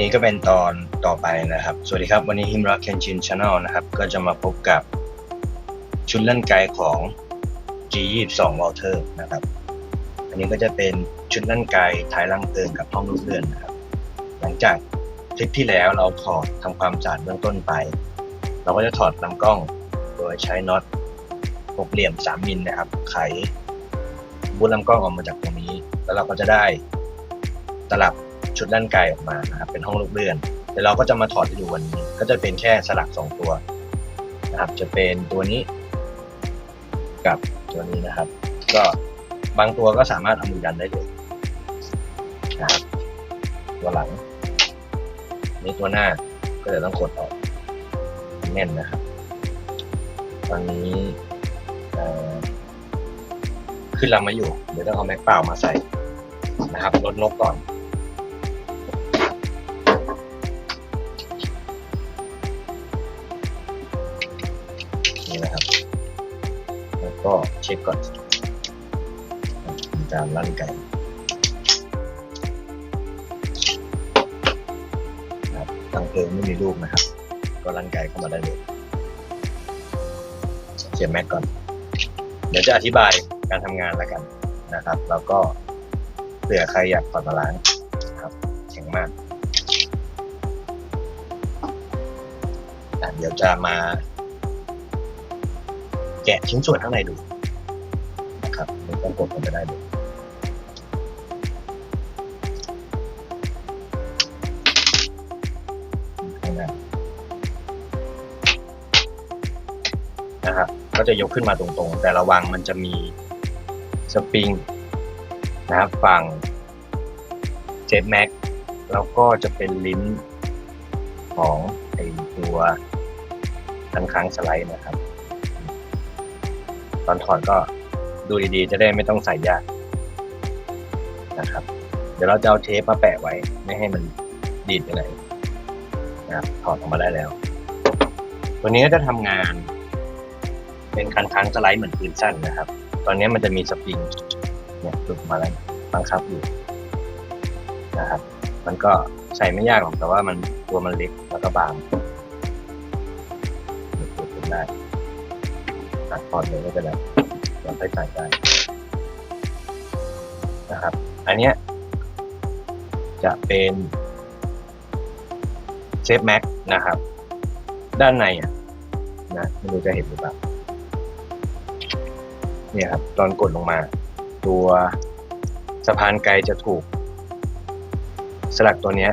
นี้ก็เป็นตอนต่อไปนะครับ สวัสดีครับ วันนี้ฮิมราเคนชินชาแนลนะครับ ก็จะมาพบกับชุดเล่นไกของ G22 Walter นะครับ อันนี้ก็จะเป็นชุดเล่นไกท้ายล่างเติมกับห้องลูกเรือนนะครับ หลังจากคลิปที่แล้วเราถอดทำความสะอาดเบื้องต้นไป เราก็จะถอดลำกล้อง โดยใช้น็อตหกเหลี่ยม 3 มิลนะครับ ไขบูทลำกล้องออกมาจากตรงนี้ แล้วเราก็จะได้ตลับ ชุดด้านไกลออกมานะครับเป็นห้องลูกเลื่อนเดี๋ยวเราก็จะมาถอดให้ดูวันนี้ ก็จะเป็นแค่สลักสองตัวนะครับ จะเป็นตัวนี้ กับตัวนี้นะครับ ก็บางตัวก็สามารถเอามือดันได้เลยนะครับตัวหลังนี่ตัวหน้าก็จะต้องกดออกแน่นนะครับตอนนี้ขึ้นลำมาอยู่ เดี๋ยวต้องเอาแม็กเปล่ามาใส่นะครับลดนกก่อน ก็เช็คก่อนมีการลั่นไกนะครับตั้งเพลิงไม่มีลูกนะครับ ก็ลั่นไกเข้ามาได้เลยเสียแม็กก่อน เดี๋ยวจะอธิบายการทำงานแล้วกันนะครับ แล้วก็เผื่อใครอยากถอดมาล้างนครับแข็งมาก เดี๋ยวจะมา แกะชิ้นส่วนข้างในดูนะครับมันต้องกดลงไปได้เลยนะครับก็จะยกขึ้นมาตรงๆ แต่ระวังมันจะมีสปริงนะครับฝั่งเจ็ตแม็กแล้วก็จะเป็นลิ้นของไอตัวทันค้างสไลด์นะครับ ตอนถอดก็ดูดีๆ จะได้ไม่ต้องใส่ยากนะครับ เดี๋ยวเราจะเอาเทปมาแปะไว้ ไม่ให้มันดีดไปไหนนะครับถอดออกมาได้แล้ว ตัวนี้ก็จะทำงาน เป็นคันค้างสไลด์เหมือนปืนสั้นนะครับ ตอนนี้มันจะมีสปริงเนี่ยหลุดมาแล้วบังคับอยู่นะครับ มันก็ใส่ไม่ยากหรอกแต่ว่ามันตัวมันเล็กแล้วก็บาง ตัดตอนเลยก็จะได้เราค่อยใส่ได้นะครับ อันเนี้ยจะเป็นเซฟแม็กนะครับ ด้านในอะนะไม่รู้จะเห็นหรือเปล่าเนี่ยครับตอนกดลงมา ตัวสะพานไกลจะถูก สลักตัวเนี้ย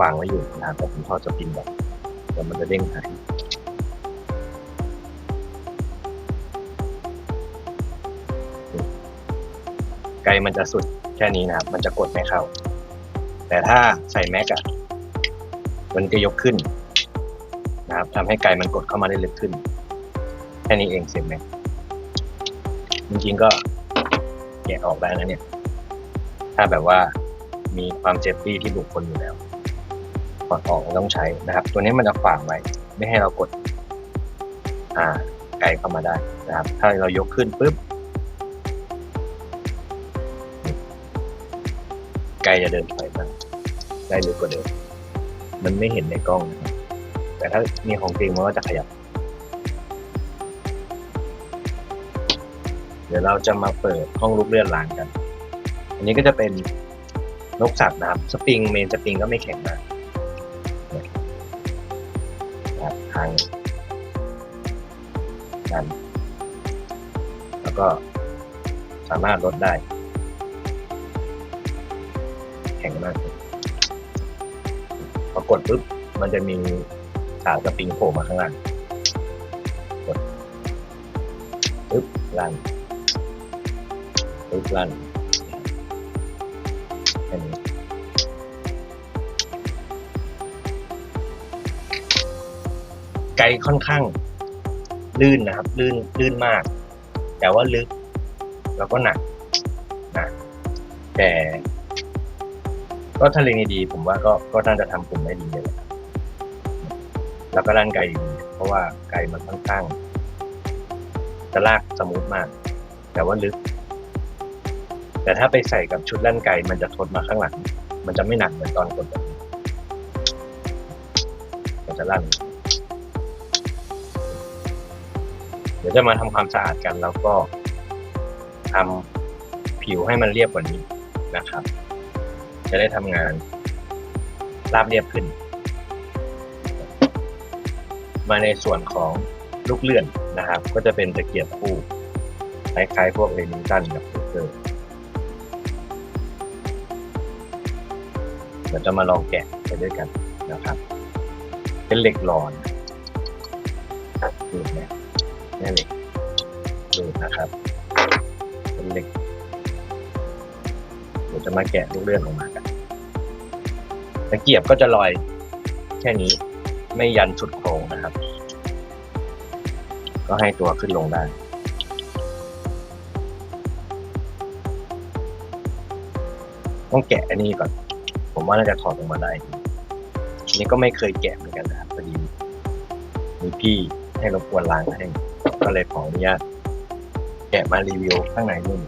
วางไว้อยู่นะครับแต่ผมทอดจะพิมพ์แบบเดี๋ยวมันจะเด้งหาย ไกลมันจะสุดแค่นี้นะครับ มันจะกดไม่เข้า แต่ถ้าใส่แม็กอะมันจะยกขึ้นนะครับทำให้ไกลมันกดเข้ามาได้ลึกขึ้น แค่นี้เองเสียงแม็กจริงๆก็แกะออกได้นะเนี่ย ถ้าแบบว่ามีความเซฟตี้ที่บุคคลอยู่แล้วถอดออกต้องใช้นะครับ ตัวนี้มันจะขวางไว้ ไม่ให้เรากด อ่า ไกลเข้ามาได้นะครับ ถ้าเรายกขึ้นปุ๊บ ไกลจะเดินถอยมาได้ลึกกว่าเดิมมันไม่เห็นในกล้องนะครับแต่ถ้ามีของจริงมันก็จะขยับ เดี๋ยวเราจะมาเปิดห้องลูกเลื่อนลางกัน อันนี้ก็จะเป็นนกสัตว์นะครับสปริงเมนสปริงก็ไม่แข็งมากนะครับทางดันแล้วก็สามารถลดได้ ข็งมากพอกดปุ๊บมันจะมีขาสปริงโผล่มาข้างล่างกดปุ๊บลั่นปุ๊บลั่นแค่นี้ไกลค่อนข้างลื่นนะครับ ลื่นลื่นมาก แต่ว่าลึก แล้วก็หนักนะแต่ ก็ทะเลงดีผมว่าก็ก็น่าจะทำกลุ่มได้ดีเลยและครับแล้วก็ด้านไกลดีเพราะว่าไกลมันค่อนข้างจะลากสมูทมาก แต่ว่าลึก แต่ถ้าไปใส่กับชุดลั่นไกลมันจะทดมาข้างหลัง มันจะไม่หนักเหมือนตอนกดแบบนี้ก็จะลั่นเดี๋ยวจะมาทำความสะอาดกันแล้วก็ทำผิวให้มันเรียบกว่านี้นะครับ จะได้ทำงานราบเรียบขึ้น มาในส่วนของลูกเลื่อนนะครับ ก็จะเป็นตะเกียบคู่คล้ายๆพวกเรนิงตันกับเกอร์เดี๋ยวจะมาลองแกะไปด้วยกันนะครับ เป็นเหล็กหลอนดูเนี่ยนี่เหล็กดูนะครับ เป็นเหล็กเดี๋ยวจะมาแกะลูกเลื่อนออกมาะเกียบก็จะลอยแค่นี้ไม่ยันสุดโครงนะครับ ก็ให้ตัวขึ้นลงได้ต้องแกะอันนี้ก่อน ผมว่าน่าจะถอดออกมาได้อันนี้ก็ไม่เคยแกะเหมือนกันนะครับพอดีมีพี่ให้รบกวนล้างให้ ก็เลยขออนุญาตแกะมารีวิวข้างในนู่น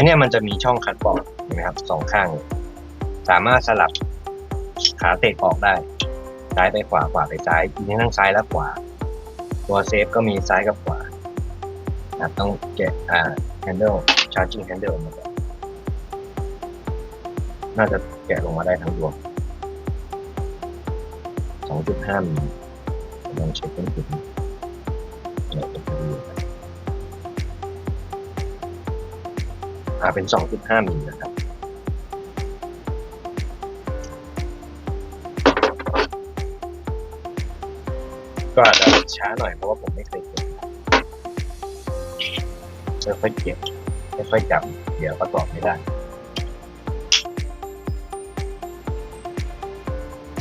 อันนี้มันจะมีช่องคัดปอกเห็นไหมครับสองข้าง สามารถสลับขาเตะออกได้ ซ้ายไปขวาขวาไปซ้ายมีทั้งซ้ายและขวา ตัวเซฟก็มีซ้ายกับขวานะครับต้องแกะอ่า handle charging handle มานน่าจะแกะลงมาได้ทั้งดวง2.5มิลลองเช็คเป็นจุดนี้ อ่าเป็น 2.5มิลนะครับก็อาจจะช้าหน่อยเพราะว่าผมไม่เคยเก็บค่อยเก็บค่อยจับเดี๋ยวประกอบไม่ได้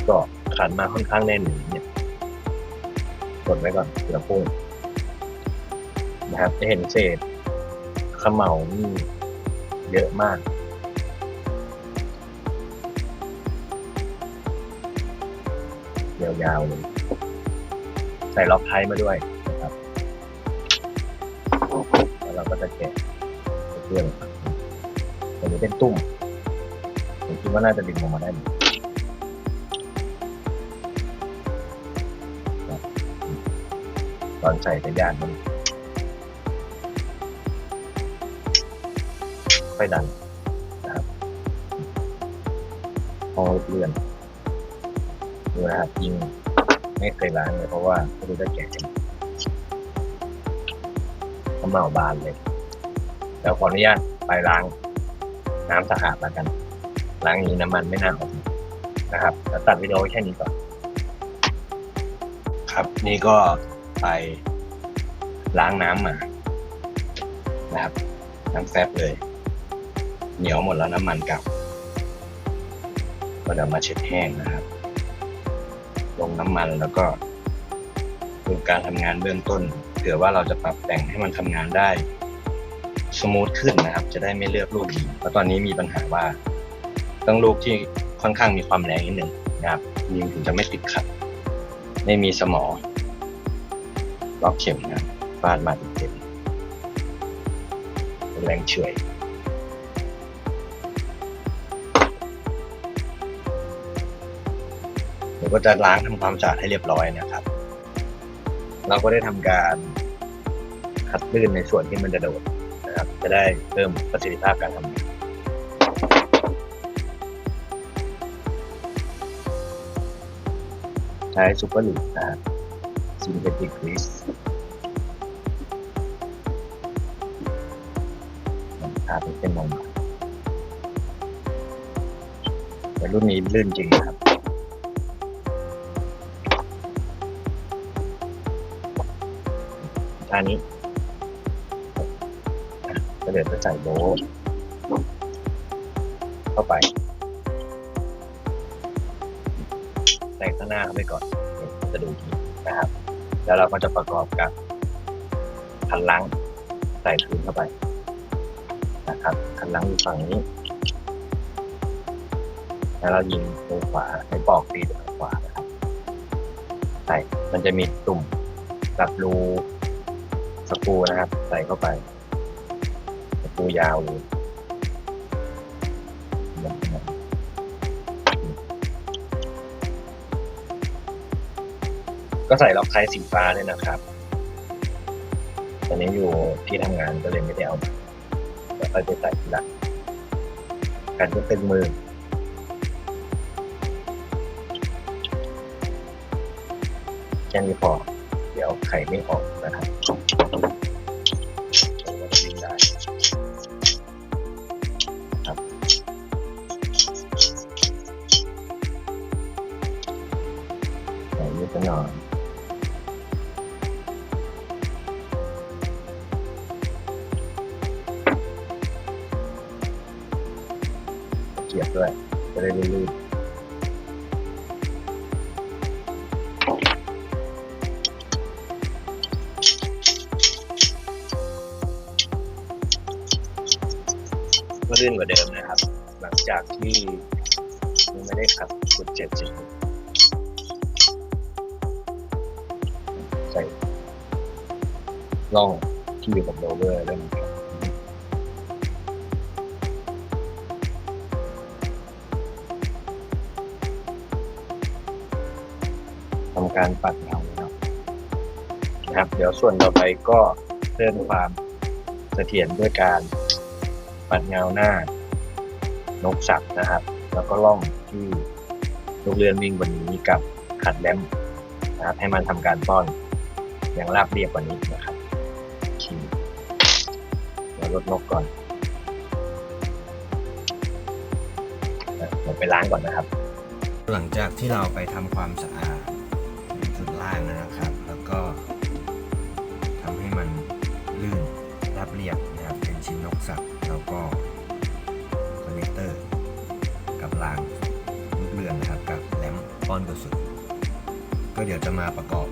ก็ขันมาค่อนข้างแน่นอย่างเนี่ยกดไว้ก่อนเดี๋ยวพุ่งนะครับจะเห็นเศษเขม่านี่ เยอะมากยาวๆเลยใส่ล็อกไทยมาด้วยนะครับ แล้วเราก็จะแกะเครื่องตัวนี้เป็นตุ้มผมคิดว่าน่าจะดึงออกมาได้ตอนใส่จะยากมัน ค่อยดันนะครับพอเลื่อนดูนะครับยิงไม่เคยล้างเลยเพราะว่าไม่รู้จะแกะกันน้ำเมาบานเลยเดี๋ยวขออนุญาตไปล้างน้ำสะอาดแล้วกัน ล้างอย่างนี้น้ำมันไม่น่าออกนะครับแล้วตัดวิดีโอแค่นี้ก่อน ครับนี่ก็ไปล้างน้ำมานะครับ น้ำแฟบเลย เหนียวหมดแล้วน้ำมันกลับก็เดี๋ยวมาเช็ดแห้งนะครับ ลงน้ำมันแล้วก็ดูการทำงานเบื้องต้นเผื่อว่าเราจะปรับแต่งให้มันทำงานได้สมูทขึ้นนะครับ จะได้ไม่เลือกลูกดีเพราะตอนนี้มีปัญหาว่าต้องลูกที่ค่อนข้างมีความแรงนิดหนึ่งนะครับยิงถึงจะไม่ติดขัด ไม่มีสมอล็อกเข็มนะฟาดมาติดเต็มเป็นแรงเฉื่อย ก็จะล้างทำความสะอาดให้เรียบร้อยนะครับ เราก็ได้ทำการคัดลื่นในส่วนที่มันจะโดดนะครับ จะได้เพิ่มประสิทธิภาพการทำงานใช้ซูเปอร์ลูปนะครับซินเทติกกรีสทาเป็นเส้นบางแต่รุ่นนี้ลื่นจริงครับ ท่านี้ก็เดี๋ยวจะใส่โบเข้าไป ใส่ข้างหน้าเข้าไปก่อนจะดูทีนะครับ แล้วเราก็จะประกอบกับคันลังใส่คืนเข้าไป นะครับคันลังอยู่ฝั่งนี้ แล้วเรายิงมือขวาให้ปอกตีด้วยขวานะครับใส่มันจะมีตุ่มกับรู ตะปูนะครับ ใส่เข้าไปตะปูยาวเลยก็ใส่ล็อกไคสีฟ้าด้วยนะครับตอนนี้อยู่ที่ทำงานก็เลยไม่ได้เอาแล้วก็จะใส่ทีละการยกเป็นมือแค่นี้พอ ดี๋ยวไข่ไม่ออกนะครับเราก็จะวิ่งได้ครับใส่นิดหน่อยเกียบด้วยจะได้ลื่นๆ ลื่นกว่าเดิมนะครับ หลังจากที่ไม่ได้ขับกดเจ็ดสิบใส่ล่องที่อยู่กับโรเวอร์เริ่มครับทำการปัดเงานะครับนะครับ เดี๋ยวส่วนต่อไปก็เพิ่มความเสถียรด้วยการ ปัดเงาหน้านกสักนะครับ แล้วก็ล่องที่ลูกเรือนวิ่งบนนี้กับขัดแลมนะครับ ให้มันทำการป้อนอย่างราบเรียบกว่านี้นะครับโอเคเดี๋ยวลดนกก่อนนะเดี๋ยวไปล้างก่อนนะครับ หลังจากที่เราไปทำความสะอาดจุดล่างนะครับ แล้วก็ทำให้มันลื่นราบเรียบนะครับ เป็นชิ้นนกสักแล้ว ก็คอนเนคเตอร์ กับรางลูกเรือนนะครับ กับแหลมป้อนกระสุนก็เดี๋ยวจะมาประกอบ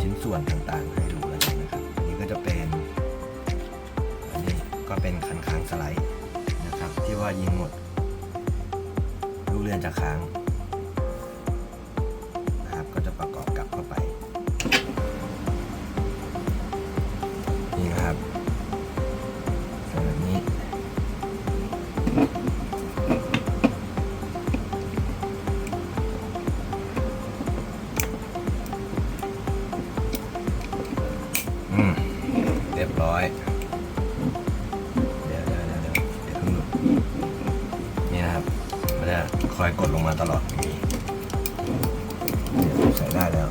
ชิ้นส่วนต่างๆ ให้ดูแล้วกันนะครับอันนี้ก็จะเป็นอันนี้ก็เป็นคันค้างสไลด์นะครับ ที่ว่ายิงหมดลูกเรือนจะค้าง อยเดี๋ยวเดี๋ยวเดี๋ยวเดี๋ยวเดี๋ยวเพิ่งหลุดนี่นะครับมันจะคอยกดลงมาตลอดอย่างนี้ใส่ได้แล้ว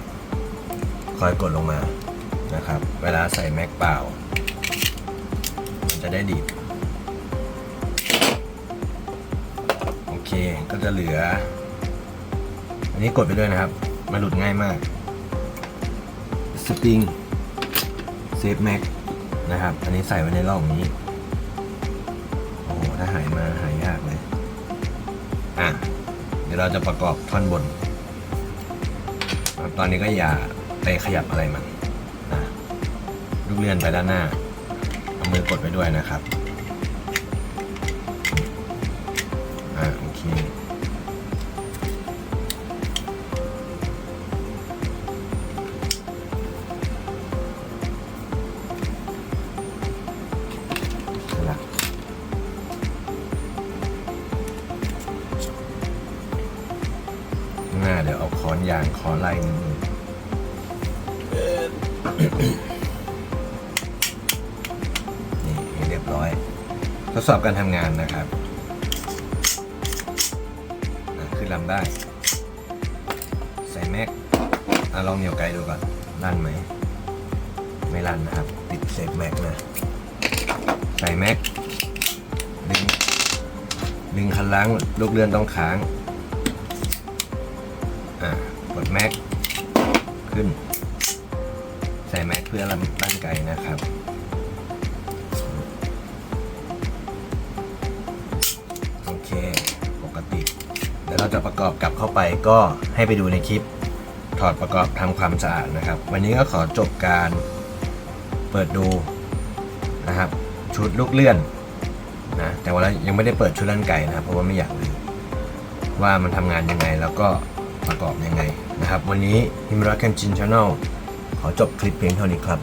คอยกดลงมานะครับ เวลาใส่แม็กเปล่า มันจะได้ดีดโอเคก็จะเหลือ อันนี้กดไปด้วยนะครับ มันหลุดง่ายมากสปริงเซฟแม็ก นะครับ อันนี้ใส่ไว้ในร่องนี้ โอ้โห ถ้าหายมาหายยากเลย อะ เดี๋ยวเราจะประกอบท่อนบน ตอนนี้ก็อย่าไปขยับอะไรมันนะลูกเลื่อนไปด้านหน้า เอามือกดไปด้วยนะครับ อ่าโอเค อนไล่นิดนึงนี่ให้เรียบร้อย ทดสอบการทำงานนะครับขึ้นลำได้ ใส่แม็กอลองเหนียวไกลดูก่อนลั่นไหม ไม่ลั่นนะครับ ติดเซฟแม็กนะ ใส่แม็กดึงดึงคันล้างลูกเรือนต้องค้าง แม็กขึ้น ใส่แม็กเพื่อลำตั้งไกลนะครับโอเคปกติเดี๋ยวเราจะประกอบกลับเข้าไปก็ให้ไปดูในคลิปถอดประกอบทำความสะอาดนะครับ วันนี้ก็ขอจบการเปิดดูนะครับ ชุดลูกเลื่อนนะแต่ว่ายังไม่ได้เปิดชุดลั่นไก่นะครับเพราะว่าไม่อยากลืมว่ามันทำงานยังไงแล้วก็ประกอบยังไง นะครับ วันนี้ฮิมรักแคนจินชาแนลขอจบคลิปเพียงเท่านี้ครับ